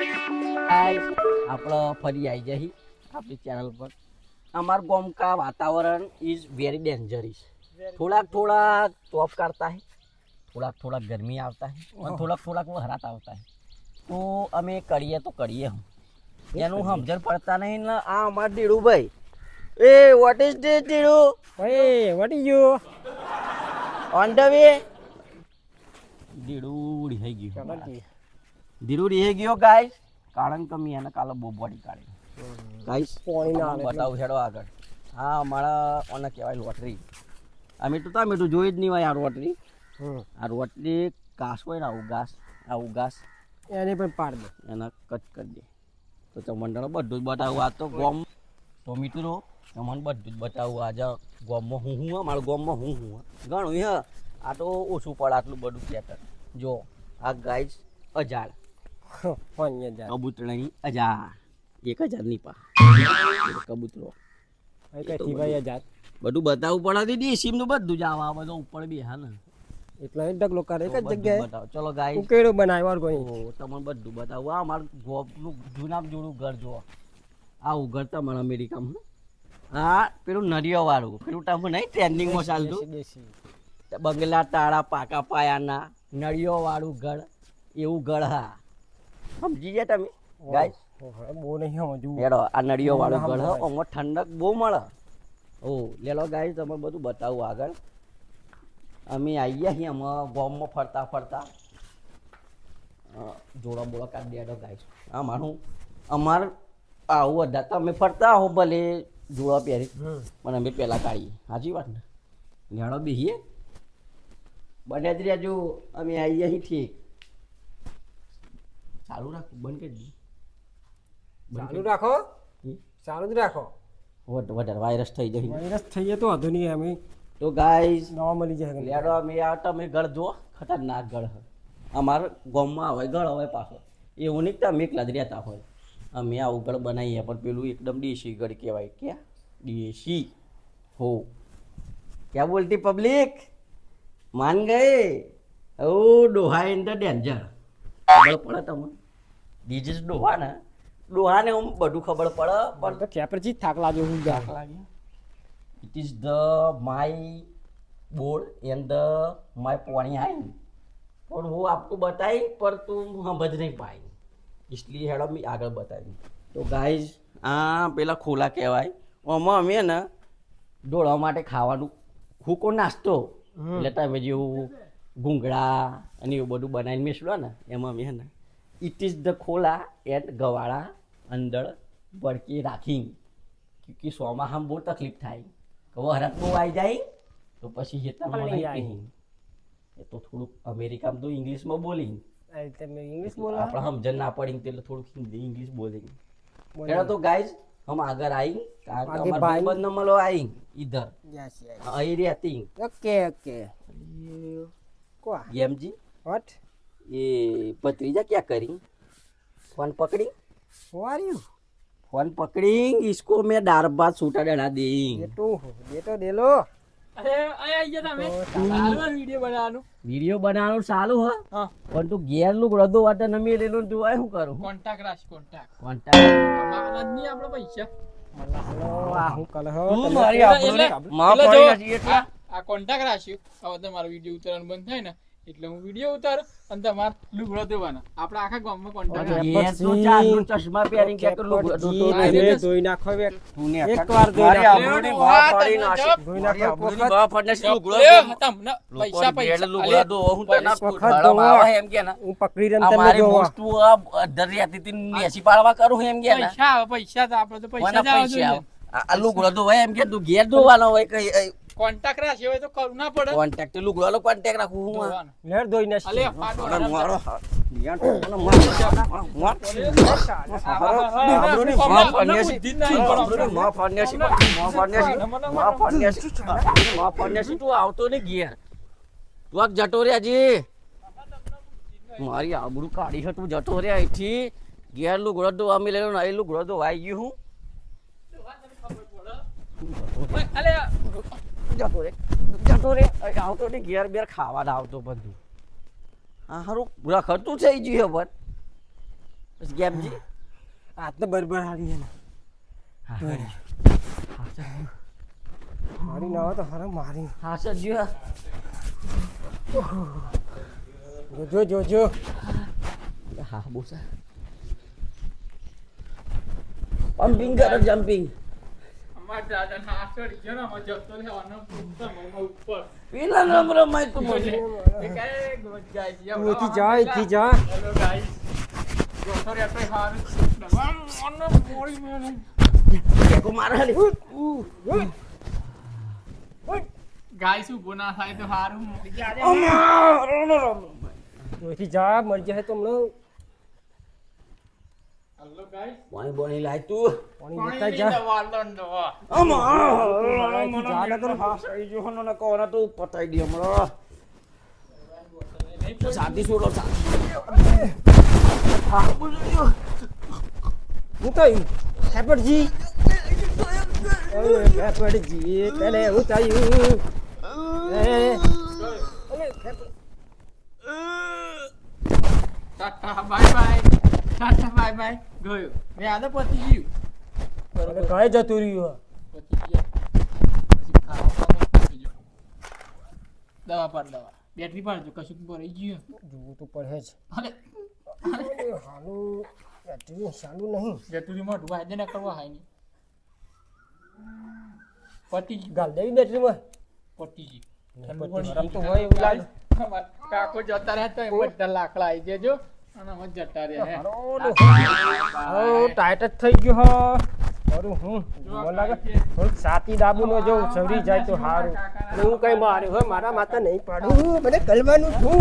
હાય આપણો ફરી આવી જઈ આપણી ચેનલ પર. અમાર ગોમકા વાતાવરણ ઇઝ વેરી ડેન્જરિસ થોડાક થોડાક તોફ કરતા હે થોડાક થોડાક ગરમી આવતા હે પણ થોડાક થોડાક હરાત આવતા હે. તો અમે કરીએ તો કરીએ હું એનું સમજણ પડતા નહીં ને આ અમાર દીડું ભાઈ એ વોટ ઇઝ ધીસ દીડું ભાઈ what is you on the way દીડું ઉડી થઈ ગયું. ધીરુ રહી ગયો ગાઈસ? કારણ કે મેં એને કાલે બહુ બોડી કાઢી. ગાઈસ પોણી ના બતાવું હેડો આગળ. હા અમારા ઓને કહેવાય લોટરી. આ તો તમે તો જોઈ જ નહીં હોય આ લોટરી આ રોટરી ઘાસ હોય ને આવું ઘાસ આવું ઘાસ. એને પણ પાડ દે. એના કટ કરી દે. તો ચમંડળ બધું જ બતાવું. આ તો ગોમ તો મિત્રો તમને બધું જ બતાવું. આજે ગોમમાં હું હું મારું ગોમમાં હું હું ઘણું હે આ તો ઓછું પડે આટલું બધું ખેતર. જો આ ગાય અજાડ કબૂતરની હજાર એક હજારની પા. કબૂતરો. એ કઈ ભાઈ જાત બધું બતાવવું પડે દીદી સીમનું બધું જ આવે આ બધું ઉપર બી હા ને. એટલે એક ડગલો કરે એક જ જગ્યાએ. બતાવો. ચલો બનાવ્યો કોઈ. તમને બધું બતાવું. આ મારું ગોપનું જૂના જૂનું ઘર જો આવું ઘર તમારા અમેરિકામાં હા. પેલું નરિયો વાળું પેલું તમે નહીં ટ્રેન્ડિંગમાં ચાલતું? બંગલા તાળા પાકા પાયાના નળિયો વાળું ઘર એવું ઘર હા. સમજી ગયા તમે ગાય બહુ નહીં સમજવું હેડો આ નળિયો વાળો ગળ ઓમાં ઠંડક બહુ મળે. ઓ લેલો ગાય તમે બધું બતાવું આગળ. અમે આવીએ છીએ અમે ગોમમાં ફરતા ફરતા. જોડા બોળા કાઢી દેડો ગાય હા મારું અમાર આવું બધા તમે ફરતા હો ભલે જોડા પહેરી. પણ અમે પહેલાં કાઢીએ. સાચી વાત ને? લેડો બેહીએ. બને જ રહેજો અમે આવીએ અહીં ઠીક. ચાલુ રાખો બંધ કરી દઈએ ચાલુ રાખો. ચાલુ જ રાખો. વધ- વધારે વાયરસ થઈ જાય વાયરસ થઈ જાય તો વાંધો નહીં અમે તો ગાઈસ નવા મળી જાય લેડો અમે આ તમે ગળ જો ખતરનાક ગળ હે અમાર ગામમાં હોય ગળ હોય પાછો. એવું નહીં તમે એકલા જ રહેતા હોય. અમે આવું ગળ બનાવીએ પણ પેલું એકદમ દેશી ગળ કહેવાય. ક્યાં? દેશી. હો. ક્યાં બોલતી પબ્લિક માન ગઈ ઓ ડોહા ઇન ધ ડેન્જર ખબર પડે તમને? ડીજીસ ડોહા ને ડોહાને આમ બધું ખબર પડે પણ પણ તો ખેપરજી જ થાક લાગ્યો હું જા લાગ્યા it is the my board and the my पानी आई और वो आपको बताई पर तुम समझ नहीं पाई इसलिए हेडो मैं આગળ બતાવી તો ગાઈઝ આ પેલા ખોલા કહેવાય આમાં અમે ને દોડવા માટે ખાવાનું હુકો નાસ્તો એટલે તમે જેવું ઘૂંઘળા અને એવું બધું બનાવીને મેસડો ને એમાં અમે હે ને ઇટ इज ધ खोला એટ ગવાળા અંદર બળકી રાખી ક્યુકી સોમાં હમ બહુ તકલીફ થાય કવો હરતમાં આવી જાય તો પછી હેતરમાં નહીં એ તો થોડુંક અમેરિકામાં તો ઇંગ્લિશમાં બોલી તમે ઇંગ્લિશ બોલો આપણે સમજણ ના પડી એટલે થોડુંક હિન્દી ઇંગ્લિશ બોલી એના તો ગાઈઝ હમ આગળ આવી કારણ કે અમાર ભાઈબંધ નમલો આવી ઇધર યસ યસ અહીં રહેતી ઓકે ઓકે કો એમજી વોટ व्हाट ये भतीजा क्या करी फोन पकड़ी हु आर यू फोन पकड़ी इसको मैं दार भात सूटा डला दी બેટો બેટો દેલો અરે અહીં આઈ ગયા તમે સારું વિડીયો બનાવવાનું વિડીયો બનાવવાનું ચાલુ હ હા પણ તું ઘેર નું ગ્રદો વાટે નમી લેલું તું આ શું કરું કોન્ટેક્ટ રાખ કોન્ટેક્ટ કોન્ટાક્ટ કમાવાના જ નહીં આપણે પૈસા હલો આ હું કલ હો તું તમે- મારી એટલે- આબરૂને માં એટલે પડી જો, નથી એટલે આ- આ કોન્ટેક્ટ રાખ્યું હવે તમારો વિડીયો ઉતારવાનું બંધ થાય ને એટલે હું વીડિયો ઉતાર અને તમાર લુગડો દેવાના આપણે આખા ગામમાં કોન્ટેક્ટ તો ચારનું ચશ્મા પહેરીને કે તો લુગડો. ધોઈ નાખો બે તું ને એક વાર ધોઈ લેવડો, પડી તમે નાખી. ધોઈ નાખો પોખત વખત. પડને પડી લુગડો તમને પૈસા પૈસા. લુગડો દો હું તને ઉઘાડવામાં ધોવા. એમ કે ના. હું પકડી રન તમે મારી વસ્તુ આ અધર રહેતી હતી ને નેસી પાડવા કરું એમ કે ના. પૈસા આવે પૈસા તો આપણે તો પૈસા જ આવે? આ લુગડો દો એમ કે તું ઘેર ધોવાનો હોય કઈ કોન્ટેક્ટ રાખ્યો હોય તો કરવું ના પડે કોન્ટેક્ટ લુગડો કોન્ટેક્ટ રાખું હું લેર ધોઈ અલે, પાડો, અરે આરામ મારો હાથ. ધ્યાન તો મને માર. નહીં, નહીં આબરું કાઢી છે તું જતો રહ્યા અહીંથી ઘેર લુગડો તો અમે લેલો ને અહીં લુગડો તો વાઈ ગયું હું અલે, જતો રે જતો રે આવતો નહીં ઘેર બેર ખાવા આવતો બધું. હા હારું રખડતું થઈ ગયું પણ બસ ગેમજી આ તો બરબર હારી એને. હા મારી ના હોય તો હારે મારી. હા સર જો જોજો જોજો. હા બહુ સર. પમ્પિંગ કરો જમ્પિંગ પેલા રમ રમાય તું મને એથી જા એથી જા હારું. મને મારે હાલી Guys, ઊભો ના થાય તો હારું. તું જા મરી જાય તો હમણાં Hello પાણી બોણી લાય તું. પાણી પાણી લેતા જા. વાંધો ને કોને તું પતાઈ દે હમણાં. શાંતિ છોડો હા બોલો હું તો હેપડજી ઓય હેપડજી હું થયું bye bye. Tata bye bye ગયો. મેં આદે પતી ગયું. અને કઈ જતું રહ્યું પતી ગયા પછી ખાવા ખાવા પતી ગયો દવા પર દવા. બેટરી પાડજો કશું ભરાઈ ગયું. જોવું તો પડે જ. અરે. હાલું. બેટરી ચાલુ નહીં. બેટરી ઢુવા દે ના કરવા હાય નહીં. પતી ગાલ દેવી બેટરીમાં. પતી ગયું. પતી ગરમ તો હોય એવું લાગે. કાકો જતા રહ્યા એમ બધા લાકડા આવી જજો ટાઈટ જ થઈ ગયો હો. મારું હું લાગે થોડુંક સાતી દાબુ જો સવરી જાય તો સારું હું કઈ માર્યું હોય મારા માતા નહીં પાડું મને કલવાનું છું.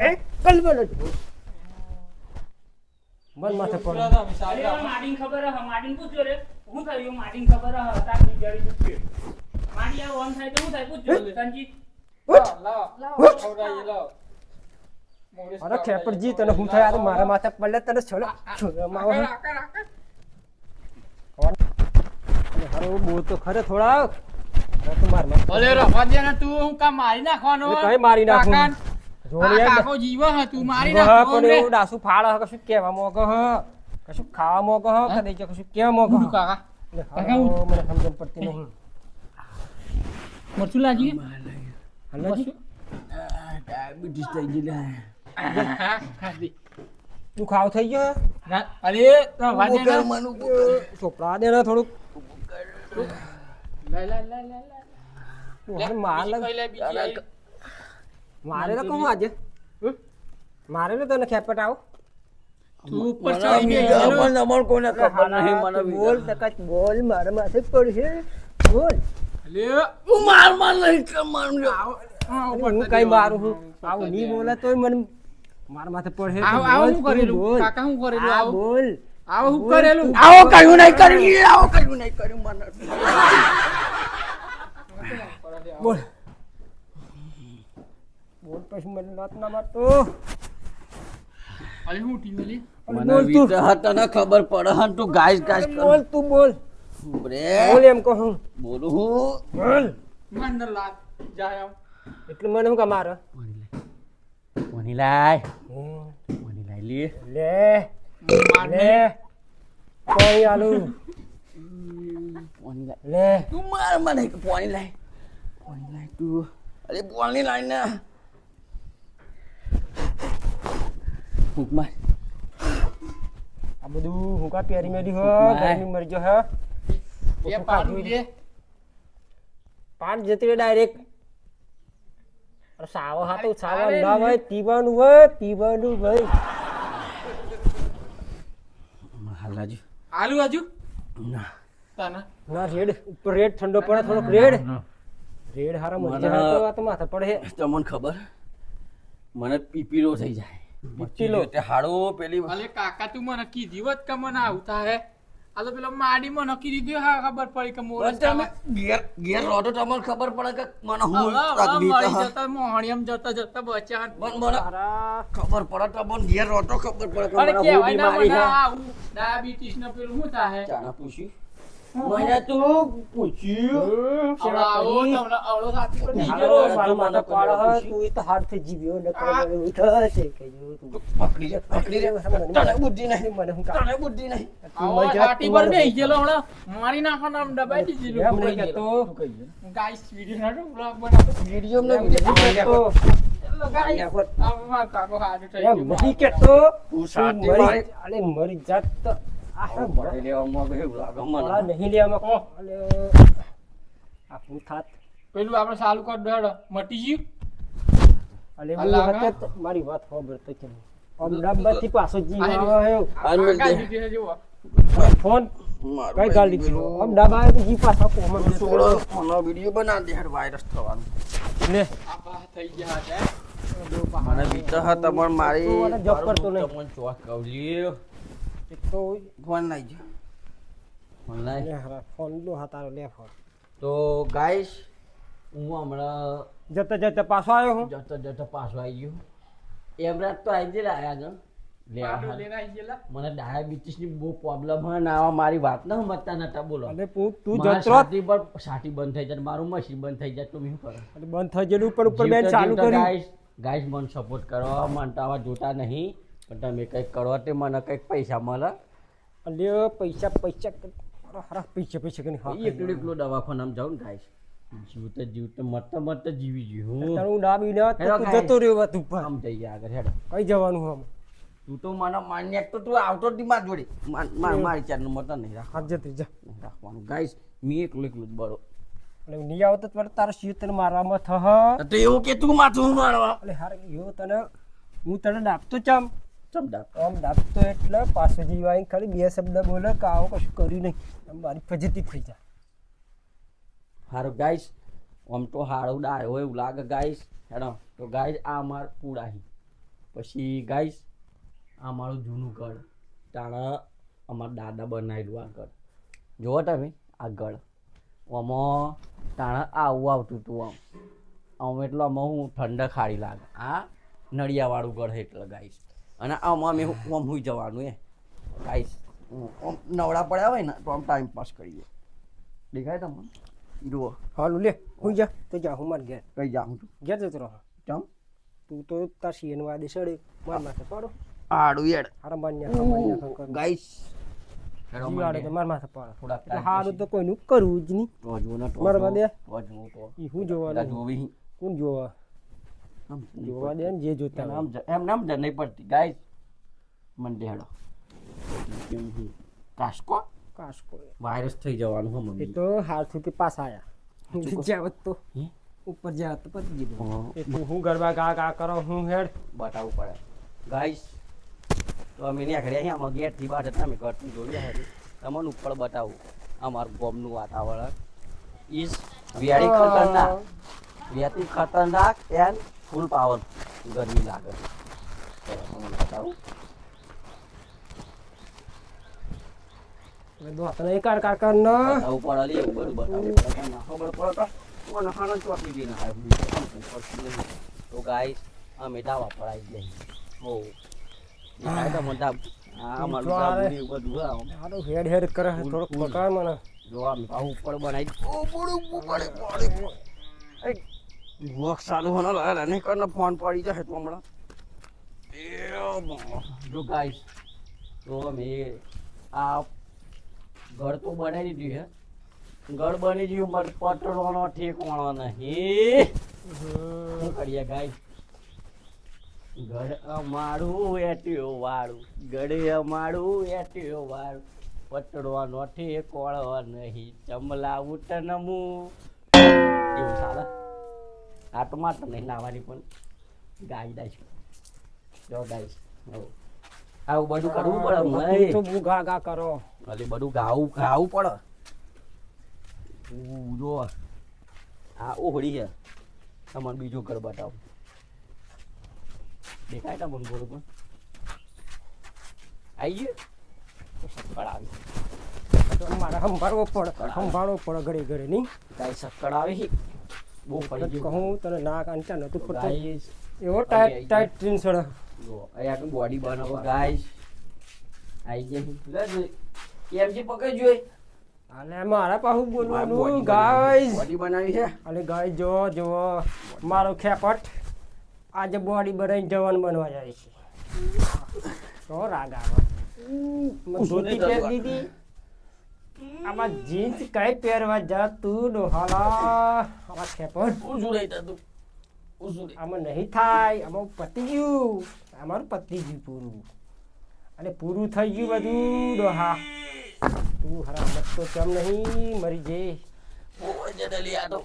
એ કલવાનું છું. મન માથે પડે અરે ખબર હ માડીને પૂછજો રે. હું થયું? માડીને ખબર હ તાર બિચારી પૂછ્યો માડી આ ઓન થાય તો હું થાય? પૂછજો સંજી અરે ખેપડજી તને હું થયા? મારા માથે પડે તને છોડો. છોડવામાં આવે હારું બોલ તો ખરે થોડા તું માર માર અરે રવા દે ને તું હું કા મારી નાખવાનો કઈ મારી નાખું? કાકાને? જોડે આ યાર. કાકો જીવ હ તું મારી વાહ, પણ એવું ડાસુ ફાળ હ કશું કહેવા મોગો હ. કશું ખાવા મોગો હ કદી કે કશું કેવા મોગો કાકા. કાકા, હારો મને સમજણ પડતી નહીં. મરચું લાગી હલાજી ડાયાબિટીસ થઈ ગઈ લે હા, ખાધી. તું ખાવ થઈ ગયો ના, અરે રવા દે ને. ને થોડુંક. તું માર તો કહું આજે? મારે તો તને ખેપટ આવો તું બોલ તકાચ બોલ મારે માથે પડશે બોલ. તું માર માર નહીં માર હું કઈ મારું હું આવું તો નહીં બોલે તોય મને મારા માથે પડે આવું- આવું હું કરેલું? કાકા હું કરેલું? આવું? બોલ. આવો હું કરેલું? આવો કયું નહીં કર્યું? આવો કયું નહીં કર્યું? મને બોલ. બોલ પછી મને નાત ના મારતો. અરે હું ટીવલી મને વિચાર તને ખબર પડે હન તું ગાઈસ ગાઈસ કર. બોલ તું બોલ. રે બોલ એમ કહું બોલું હું. બોલ. મને લાગ જાય. એટલે મને શું કામ મારે? લાય લાય લે. લે. કોઈ આલુ. કોની લાય. લે. તું માર મને કોની લાય. કોની લાય તું. અરે કોની લાય ને. ફૂંક માર. આ બધું હું કા પહેરી મેલી હો. ગરમી મરી. ગયો હે. બે પાડું દે પાન જતી ડાયરેક્ટ અરે સાવો હાથો સાવો અરે ના ભાઈ પીવાનું હોય પીવાનું ભાઈ હાલાજી આલુ રાજુ ના. તાના ના. રેડ. ઉપર રેડ ઠંડો પડે થોડોક રેડ. રેડ હારા મરી મને- તો માથે પડે. તમને ખબર. મને પીપીરો થઈ જાય. પીપીલો? તે હાડો પેલી અલે કાકા તું મને કીધી હોત કે મને આવતા થાય આ તો પેલો માડી મને કીધી દીધું હા ખબર પડી કે મોરસ પણ તમે ગેર ગેર તો તમને ખબર પડે કે મને હું તકલીફ હા. જતા મોહણિયમ જતા જતા બચ્યા. મન મને ખબર પડે તો મને ઘેર રહો ખબર પડે કે મને હું બીમારી હા ડાયાબિટીસ ને પેલું હું થાય? ચાના પૂછ્યું? મને તું પૂછ્યું સાથી પર. મારું પાડે તું ઈ તો હાથથી જીવ્યો ને કરે મને ઉઠાશે કહેજો તું. પકડી લે પકડી લે તને બુદ્ધિ નહીં મને હું તને બુદ્ધિ નહીં આવો મજા- સાથી પર બેસી ગયેલો હમણાં. મારી દબાઈ દીધી બનાવો. વીડિયો. આ મારો કાકો હાજર થઈ ગયો. નહીં કહેતો. તું તું સાથી મરી- મારી અલે મરી જાત તો પકડી લેવામાં ગયું લાગે મને નહીં લેવામાં કહો. અલે, આ થાત? પેલું આપણે ચાલુ કરી દો મટી ગયું અલે, હું મારી વાત ખબર તો કેમ. અમદાવાદથી પાછો આવે. ફોન કઈ ગાડી દીધો તો જીવ પાછો કોમર છોડો મને વીડિયો બના દે યાર વાયરસ થવાનું ને આ થઈ ગયા છે મને બીતા હતા તમાર મારી જપ કરતો નહીં. તમને ચોક કવલી એક તો ફોન લઈ જા ફોન લઈ ફોન લો હા લે ફોન. તો ગાઈસ હું હમણાં જતા જતા પાછો આવ્યો હું? જતા જતા પાછો આવી ગયો. એમરાજ તો આવી જ. રહ્યા છે મને ડાયાબિટીસની બહુ પ્રોબ્લેમ હોય ને આવા મારી વાત ના સમજતા નતા બોલો. અને તું જતરો. છાતી બંધ થઈ જાય મારું મશીન બંધ થઈ જાય તું હું શું કરું? બંધ થઈ ગયેલું ઉપર ઉપર બેન ચાલુ કરી. ગાઈસ ગાઈસ મને સપોર્ટ કરો મને તો આવા જોતા નહીં. પણ તમે કંઈક કરો તે મને કંઈક પૈસા મળે. અલ્યો પૈસા પૈસા હારા, પૈસા પૈસા કરીને હા એકલો એકલું દવાખાનામાં જાઉં ને ગાઈસ. જીવતા જીવતા મરતા મરતા જીવી ગયું તારું નામ ના તું જતો રહ્યો ઉપર. આમ જઈએ આગળ હેડો. કઈ જવાનું આમ? તું તો મને માન્ય તો તું આવતો જ માર જોડે. માર- માર- ચાર નંબર તો નહીં રાખ જતી જા. રાખવાનું. ગાઈસ મેં એકલું એકલું જ બરો એટલે નહીં આવતો તો તારા શિવ તને મારવામાં હ તો એવું કે તું માથું મારવા એટલે હાર એવો તને હું તને ડાપતો ચમ ચમડા આમ ડાબતો એટલે પાછો જીવાય ખાલી બે શબ્દ બોલે કે આવો કશું કર્યું નહીં. આમ મારી ફજતી થઈ જાય. હારું ગાઈશ આમ તો હારું ડાય એવું લાગે ગાઈશ હેડો, તો ગાઈશ આ માર પૂડાહી. પછી ગાઈશ આ મારું જૂનું ઘર. તાણા અમારા દાદા બનાવેલું આ ઘર. જુઓ તમે આ ઘર. આમાં તાણા આવું આવતું હતું આમ. આમ એટલે આમાં હું ઠંડક ખાડી લાગે. આ નળિયાવાળું ઘર એટલે ગાઈસ. અને આમાં અમે આમ હુઈ જવાનું એ ગાઈસ આમ નવડા પડ્યા હોય ને તો આમ ટાઈમ પાસ કરીએ. દેખાય તમને? જુઓ. હાલું લે હું જા. તો જા હું માર ઘેર. કઈ જાઉં છું? ઘેર જતો રહો. ચમ? તું તો તાર શિયન વાદે સડે માર માથે પાડો. આડું યાર. હારા માન્યા માન્યા ગાઈસ જીવાડે તો માર માથે પાડો. થોડા હારું તો કોઈનું કરવું જ નહીં. રોજવું ને મારવા દે. રોજવું તો ઈ હું જોવાનું? જોવી. કોણ જોવા? આમ જોવા દે ને જે જોતા એમ નામ જ- એમ નામ જ નહીં પડતી. ગાઈસ મને હેડો કાસ્કો કાસકો વાયરસ થઈ જવાનું હો એ તો હાથથી પાસ આયા. જાવત તો. ઉપર જાવત તો પતી ગયું. હા. એ તું હું ગરબા ગા ગા કરો હું હેડ. બતાવવું પડે. ગાઈસ તો અમે નીકળ્યા અહીંયા આમાં ગેટથી બહાર હતા અમે ઘરથી જોડ્યા હતી તમને ઉપર બતાવું. અમારું ગોમનું વાતાવરણ ઇઝ વેરી ખતરનાક. વેરી ખતરનાક એન્ડ ફૂલ પાવર ગરમી લાગે. તો દોસ્તને એકાર કાર કર ન ખબર તો. ચોટી ના તો. તો ગાઈસ અમે દાવા પર આવી જઈએ હો. દેખાય તમને આ આવે. ને એવું બધું હા. હારું હેડ હેડ કરે છે, થોડોક પકડ મને. જો આ ઉપર બનાવી ઓ પડે વોક ચાલુ હોનો લાલા નહીં કરને ફોન પડી જશે તો હમણાં. જો ગાઈસ, તો આ ઘર તો બનાવી દીધું છે. ઘર બની ગયું મત પટરોનો ઠેકવાનો નહીં. શું કરીએ ગાઈસ? અમારું એટ્યો વાળું. ઘરે અમારું એટ્યો વાળું. પટડવાનો ઠેકોળો નહીં. ચમલા ઉટનમું એવું ચાલે? આ તો માત્ર નહીં નાવાની પણ ગાઈ દઈશ જો ગાઈશ આવું બધું કરવું પડે તું ભાઈ તો બુ ગા ગા કરો. એટલે બધું ગાવું ગાવું પડે. જો. આ ઓહળી છે. તમને બીજું ઘર બતાવું. દેખાય તમને બોલું પણ? આવી ગયું? તો સક્કડ આવી. તો મારે સંભાળવો પડે સંભાળવો. પડે ઘડી ઘડી નહીં? ગાય સક્કડ આવી બહુ પડી ગયું કહું તને ના કાંચા નતું પડતું ગાઈસ એવો ટાઈટ ટાઈટ સડે બોડી બનાવો ગાઈસ. આઈ ગઈ લે જોઈ એમજી પકડ જોઈ અલે મારા પાહુ બોલવાનું body બોડી બનાવી છે. અને ગાઈઝ જો જો મારો ખેપટ આજે બોડી બનાવીને જવાન બનવા જાય છે. તો રાગ આવે. મેં દીધી. આમાં જીન્સ કઈ પહેરવા જા તું ડોહાલા આમાં ખેપણ. ઊંચું રહી તું. ઊંચું આમાં નહીં થાય આમાં પતી ગયું અમારું પતી ગયું પૂરું. અને પૂરું થઈ ગયું બધું ડોહા. તું હરામત તો કેમ નહીં મરી જે બહુ જ ડલી આ તો.